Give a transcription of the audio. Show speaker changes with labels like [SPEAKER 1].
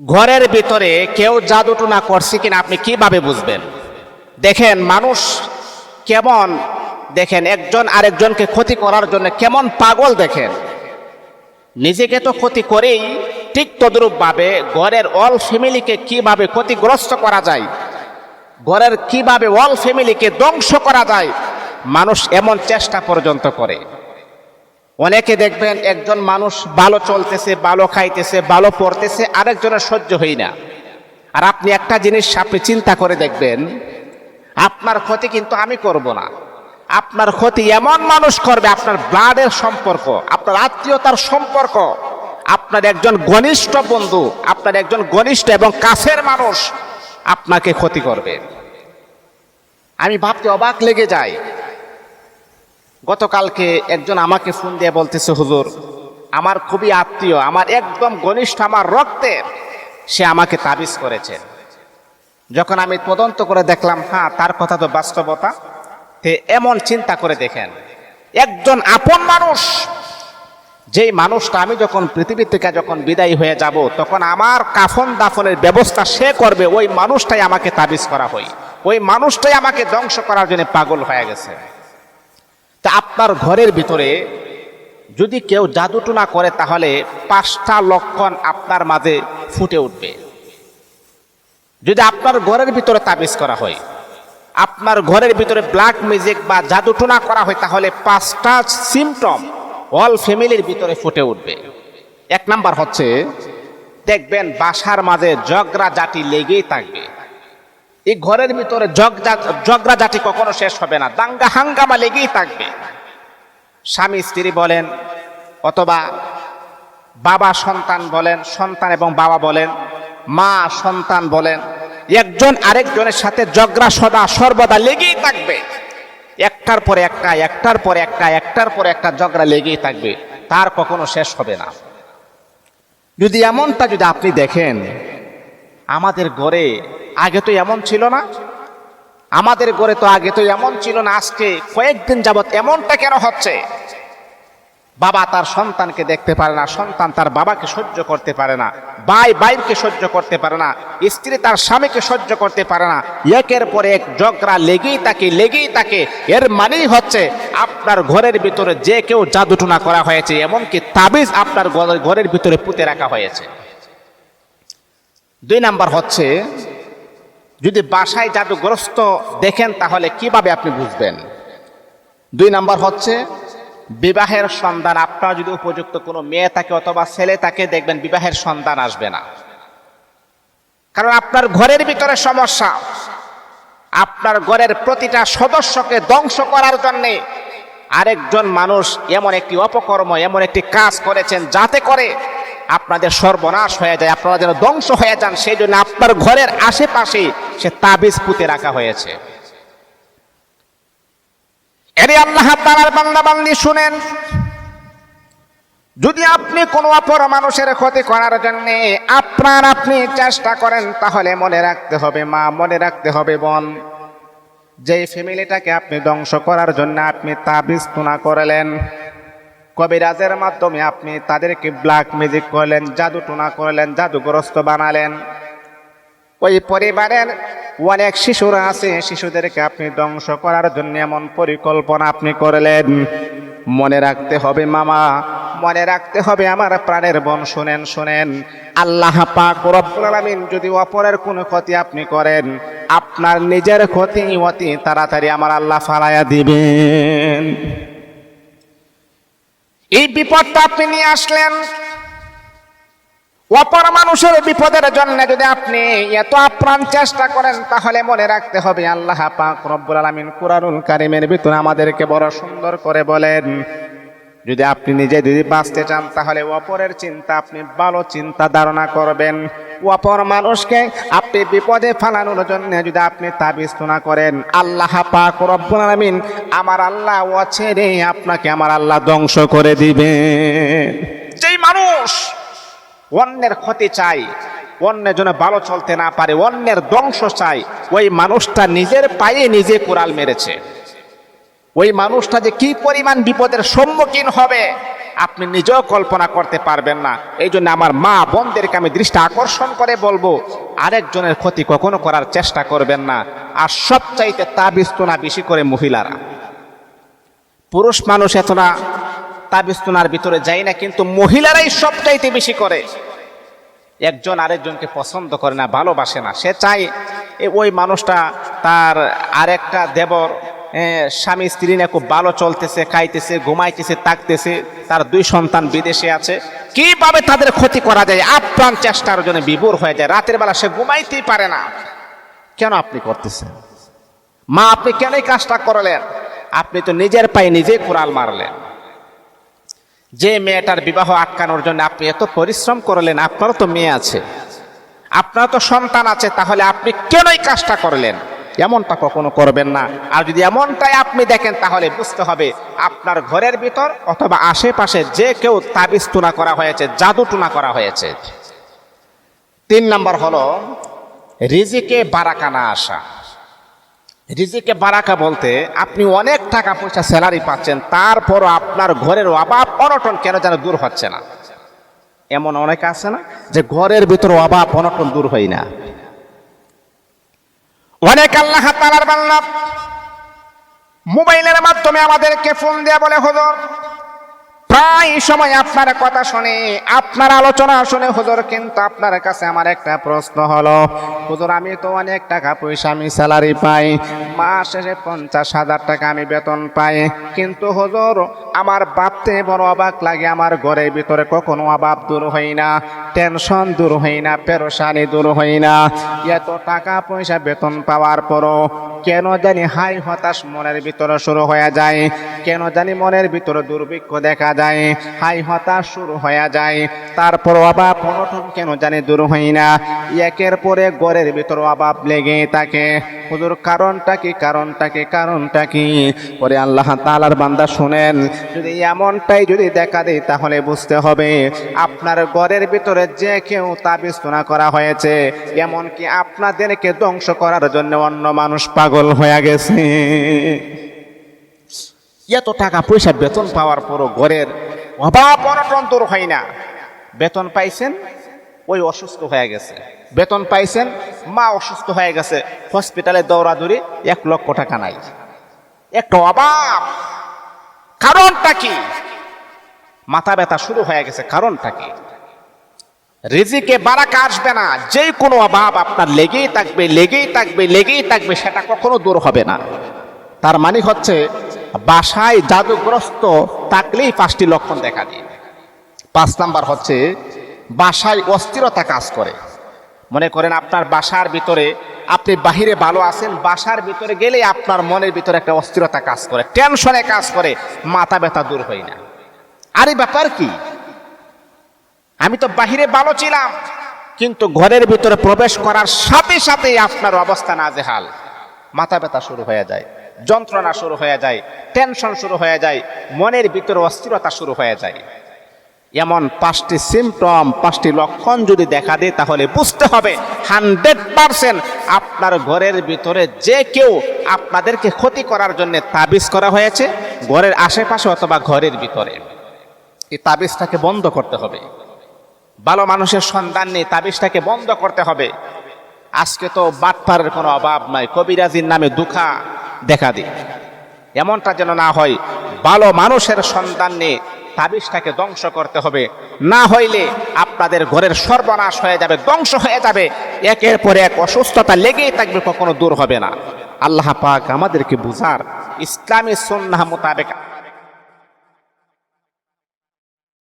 [SPEAKER 1] ঘরের ভিতরে কেউ জাদুটুনা করছে কিনা আপনি কীভাবে বুঝবেন? দেখেন, মানুষ কেমন, দেখেন, একজন আরেকজনকে ক্ষতি করার জন্য কেমন পাগল দেখেন। নিজেকে তো ক্ষতি করেই ঠিক তদ্রূপভাবে ঘরের অল ফ্যামিলিকে কীভাবে ক্ষতিগ্রস্ত করা যায়, ঘরের কীভাবে অল ফ্যামিলিকে ধ্বংস করা যায়, মানুষ এমন চেষ্টা পর্যন্ত করে। অনেকে দেখবেন একজন মানুষ ভালো চলতেছে, ভালো খাইতেছে, ভালো পড়তেছে, আরেকজনের সহ্য হই না। আর আপনি একটা জিনিস আপনি চিন্তা করে দেখবেন, আপনার ক্ষতি কিন্তু আমি করব না। আপনার ক্ষতি এমন মানুষ করবে, আপনার ব্লাডের সম্পর্ক, আপনার আত্মীয়তার সম্পর্ক। আপনার একজন ঘনিষ্ঠ বন্ধু, আপনার একজন ঘনিষ্ঠ এবং কাছের মানুষ আপনাকে ক্ষতি করবে। আমি ভাবতে অবাক লেগে যাই। গতকালকে একজন আমাকে ফোন দিয়ে বলতেছে, হুজুর, আমার খুবই আত্মীয়, আমার একদম ঘনিষ্ঠ, আমার রক্তের, সে আমাকে তাবিজ করেছে। যখন আমি তদন্ত করে দেখলাম হ্যাঁ তার কথা তো বাস্তবতা। তে এমন চিন্তা করে দেখেন, একজন আপন মানুষ, যেই মানুষটা আমি যখন পৃথিবী থেকে যখন বিদায়ী হয়ে যাব, তখন আমার কাফন দাফনের ব্যবস্থা সে করবে, ওই মানুষটাই আমাকে তাবিজ করা হয়। ওই মানুষটাই আমাকে ধ্বংস করার জন্য পাগল হয়ে গেছে। তা আপনার ঘরের ভিতরে যদি কেউ জাদুটুনা করে, তাহলে পাঁচটা লক্ষণ আপনার মাঝে ফুটে উঠবে। যদি আপনার ঘরের ভিতরে তাবিজ করা হয়, আপনার ঘরের ভিতরে ব্ল্যাক মিউজিক বা জাদুটুনা করা হয়, তাহলে পাঁচটা সিমটম অল ফ্যামিলির ভিতরে ফুটে উঠবে। এক নাম্বার হচ্ছে, দেখবেন বাসার মাঝে জগরা জাতি লেগেই থাকবে। এই ঘরের ভিতরে জাতি কখনো শেষ হবে না। দাঙ্গা হাঙ্গামা লেগেই থাকবে। স্বামী, স্ত্রী বলেন, অথবা বাবা, সন্তান বলেন, সন্তান এবং বাবা বলেন, মা, সন্তান বলেন, একজন আরেকজনের সাথে জগরা সদা, সর্বদা লেগেই থাকবে। একটার পরে একটা, একটার পরে একটা, একটার পরে একটা জগরা লেগেই থাকবে। তার কখনো শেষ হবে না। যদি এমনটা যদি আপনি দেখেন আমাদের ঘরে আগে তো এমন ছিল না। আমাদের ঘরে তো আগে তো এমন ছিল না, আজকে কয়েকদিন যাবৎ এমনটা কেন হচ্ছে? বাবা তার সন্তানকে দেখতে পারে না, সন্তান তার বাবাকে সহ্য করতে পারে না, ভাই বাইরকে সহ্য করতে পারে না, স্ত্রী তার স্বামীকে সহ্য করতে পারে না। একের পরে এক জগরা লেগেই তাকে লেগেই তাকে এর মানেই হচ্ছে আপনার ঘরের ভিতরে যে কেউ জাদুটুনা করা হয়েছে, এমনকি তাবিজ আপনার ঘরের- ঘরের ভিতরে পুঁতে রাখা হয়েছে। দুই নাম্বার হচ্ছে, যদি বাসায় জাদুগ্রস্ত দেখেন, তাহলে কীভাবে আপনি বুঝবেন? দুই নাম্বার হচ্ছে, বিবাহের সন্ধান আপনার যদি উপযুক্ত কোনো মেয়ে থাকে অথবা ছেলে থাকে, দেখবেন বিবাহের সন্ধান আসবে না। কারণ আপনার ঘরের ভিতরে সমস্যা। আপনার ঘরের প্রতিটা সদস্যকে ধ্বংস করার জন্যে আরেকজন মানুষ এমন একটি অপকর্ম, এমন একটি কাজ করেছেন যাতে করে আপনাদের সর্বনাশ হয়ে যায়, আপনারা যেন ধ্বংস হয়ে যান, সেই জন্য আপনার ঘরের আশেপাশে সে তাবিজ পুঁতে রাখা হয়েছে। এরে আল্লাহ তালার বান্দা বান্দি শুনেন, যদি আপনি কোনো অপর মানুষের ক্ষতি করার জন্য আপনার আপনি চেষ্টা করেন, তাহলে মনে রাখতে হবে মা, মনে রাখতে হবে বোন যে ফ্যামিলিটাকে আপনি ধ্বংস করার জন্য আপনি তাবিজ তুনা করলেন কবিরাজের মাধ্যমে আপনি তাদেরকে ব্ল্যাক ম্যাজিক করলেন, জাদু টোনা করলেন, জাদুগ্রস্ত বানালেন। ওই পরিবারের অনেক শিশুরা আছে, শিশুদেরকে আপনি ধ্বংস করার জন্য এমন পরিকল্পনা আপনি করলেন। মনে রাখতে হবে মামা, মনে রাখতে হবে আমার প্রাণের বোন, শুনেন শুনেন। আল্লাহ পাক রব্বুল আলামিন যদি অপরের কোনো ক্ষতি আপনি করেন, আপনার নিজের ক্ষতি অতি তাড়াতাড়ি আমার আল্লাহ ফালাইয়া দিবেন। এই বিপদটা আপনি নিয়ে আসলেন। অপর মানুষের বিপদের জন্য যদি আপনি এত আপ্রাণ চেষ্টা করেন, তাহলে মনে রাখতে হবে আল্লাহ পাক রব্বুল আলামিন কুরআনুল কারিমের ভিতরে আমাদেরকে বড় সুন্দর করে বলেন, যদি আপনি নিজে যদি বাঁচতে চান, তাহলে অপরের চিন্তা আপনি ভালো চিন্তা ধারণা করবেন। অপর মানুষকে আপনি বিপদে ফালানোর জন্য যদি আপনি তাবিজ তুনা করেন, আল্লাহ পাক রব্বুল আলামিন আমার আল্লাহ অছেরে আপনাকে আমার আল্লাহ ধ্বংস করে দিবেন যেই মানুষ অন্যের ক্ষতি চাই অন্যের জন্য ভালো চলতে না পারে, অন্যের ধ্বংস চাই ওই মানুষটা নিজের পায়ে নিজে কোরাল মেরেছে। ওই মানুষটা যে কি পরিমাণ বিপদের সম্মুখীন হবে আপনি নিজেও কল্পনা করতে পারবেন না। এই জন্য আমার মা বোনদেরকে আমি দৃষ্টি আকর্ষণ করে বলব, আরেকজনের ক্ষতি কখনো করার চেষ্টা করবেন না। আর সবচাইতে তাবিস্তুনা বেশি করে মহিলারা। পুরুষ মানুষ এত না তাবিস্তুনার ভিতরে যায় না, কিন্তু মহিলারাই সবচাইতে বেশি করে। একজন আরেকজনকে পছন্দ করে না, ভালোবাসে না। সে চায় ওই মানুষটা তার আরেকটা দেবর স্বামী স্ত্রী নিয়ে খুব ভালো চলতেছে, খাইতেছে, ঘুমাইতেছে তাকতেছে তার দুই সন্তান বিদেশে আছে। কীভাবে তাদের ক্ষতি করা যায়? আপ্রাণ চেষ্টার জন্য বিভোর হয়ে যায়। রাতের বেলা সে ঘুমাইতেই পারে না। কেন আপনি করতেছেন? মা, আপনি কেন এই কাজটা করলেন? আপনি তো নিজের পায়ে নিজেই কোরাল মারলেন। যে মেয়েটার বিবাহ আটকানোর জন্য আপনি এত পরিশ্রম করলেন, আপনারও তো মেয়ে আছে। আপনার তো সন্তান আছে, তাহলে আপনি কেন এই কাজটা করলেন? এমনটা কখনো করবেন না। আর যদি এমনটাই আপনি দেখেন, তাহলে বুঝতে হবে আপনার ঘরের ভিতর অথবা আশেপাশে যে কেউ তাবিজ টুনা করা হয়েছে, জাদু টুনা করা হয়েছে। তিন নম্বর হলো, রিজিকে বারাকা না আসা। রিজিকে বারাকা বলতে আপনি অনেক টাকা পয়সা স্যালারি পাচ্ছেন, তারপরও আপনার ঘরের অভাব অনটন কেন যেন দূর হচ্ছে না? এমন অনেক আছে না, যে ঘরের ভিতর অভাব অনটন দূর হয় না। অনেক আল্লাহ তালার বাল্লাভ মোবাইলের মাধ্যমে আমাদেরকে ফোন দেয়া বলে হুজুর প্রায় সময় আপনার কথা শুনে, আপনার আলোচনা শুনে হুজুর কিন্তু আপনার কাছে আমার একটা প্রশ্ন হলো, হুজুর, আমি তো অনেক টাকা পয়সা আমি স্যালারি পাই, মাস শেষে পঞ্চাশ হাজার টাকা আমি বেতন পাই, কিন্তু হুজুর, আমার বাপতে বড় অবাক লাগে, আমার ঘরের ভিতরে কখনো অভাব দূর হয় না টেনশন দূর হয় না পেরোসানি দূর হয় না, এত টাকা পয়সা বেতন পাওয়ার পরও কেন জানি হাই হতাশ মনের ভিতরে শুরু হয়ে যায়। কেন জানি মনের ভিতরে দুর্ভিক্ষ দেখা যায়। হাই হতাশ শুরু হয়ে যায়। তারপর অভাব অনটন কেন জানি দূর হয় না। একের পরে গড়ের ভিতর অভাব লেগে থাকে। হুজুর, কারণটা কি? কারণটা কি? কারণটা কি? পরে আল্লাহ তালার বান্দা শুনেন, যদি এমনটাই যদি দেখা দেয় তাহলে বুঝতে হবে, আপনার ঘরের ভিতরে যে কেউ তাবিস্তনা করা হয়েছে, এমনকি আপনাদেরকে ধ্বংস করার জন্য অন্য মানুষ পাগল। হয়ে গেছে। এত টাকা পয়সা বেতন পাওয়ার পরও ঘরের অভাব অনটন দূর হয় না। বেতন পাইছেন, ওই অসুস্থ হয়ে গেছে। বেতন পাইছেন, মা অসুস্থ হয়ে গেছে। হসপিটালে দৌড়াদৌড়ি এক লক্ষ টাকা নাই। একটা অভাব। কারণটা কি? মাথা ব্যথা শুরু হয়ে গেছে, কারণটা কি? রিজিকে বারাকা আসবে না। যে কোনো অভাব আপনার লেগেই থাকবে লেগেই থাকবে লেগেই থাকবে, সেটা কখনো দূর হবে না। তার মানে হচ্ছে, বাসায় জাদুগ্রস্ত থাকলেই পাঁচটি লক্ষণ দেখা দিই পাঁচ নাম্বার হচ্ছে, বাসায় অস্থিরতা কাজ করে। মনে করেন আপনার বাসার ভিতরে আপনি বাহিরে ভালো আছেন, বাসার ভিতরে গেলে আপনার মনের ভিতরে একটা অস্থিরতা কাজ করে, টেনশনে কাজ করে, মাথা ব্যথা দূর হয় না। আরে ব্যাপার কি? আমি তো বাহিরে ভালো ছিলাম, কিন্তু ঘরের ভিতরে প্রবেশ করার সাথে সাথে আপনার অবস্থা না নাজেহাল। মাথা ব্যথা শুরু হয়ে যায়, যন্ত্রণা শুরু হয়ে যায় টেনশন শুরু হয়ে যায়, মনের ভিতরে অস্থিরতা শুরু হয়ে যায়। এমন পাঁচটি সিমটম পাঁচটি লক্ষণ যদি দেখা দেয়, তাহলে বুঝতে হবে হান্ড্রেড পারসেন্ট আপনার ঘরের ভিতরে যে কেউ আপনাদেরকে ক্ষতি করার জন্য তাবিজ করা হয়েছে, ঘরের আশেপাশে অথবা ঘরের ভিতরে। এই তাবিজটাকে বন্ধ করতে হবে। ভালো মানুষের সন্ধান নেই, তাবিজটাকে বন্ধ করতে হবে। আজকে তো বাটপারের কোনো অভাব নাই, কবিরাজির নামে দুঃখা দেখা দিই। এমনটা যেন না হয়, ভালো মানুষের সন্তান নিয়ে তাবিজটাকে ধ্বংস করতে হবে। না হইলে আপনাদের ঘরের সর্বনাশ হয়ে যাবে, ধ্বংস হয়ে যাবে। একের পর এক অসুস্থতা লেগেই থাকবে, কখনো দূর হবে না। আল্লাহ পাক আমাদেরকে বুঝার ইসলামী সন্না মোতাবেক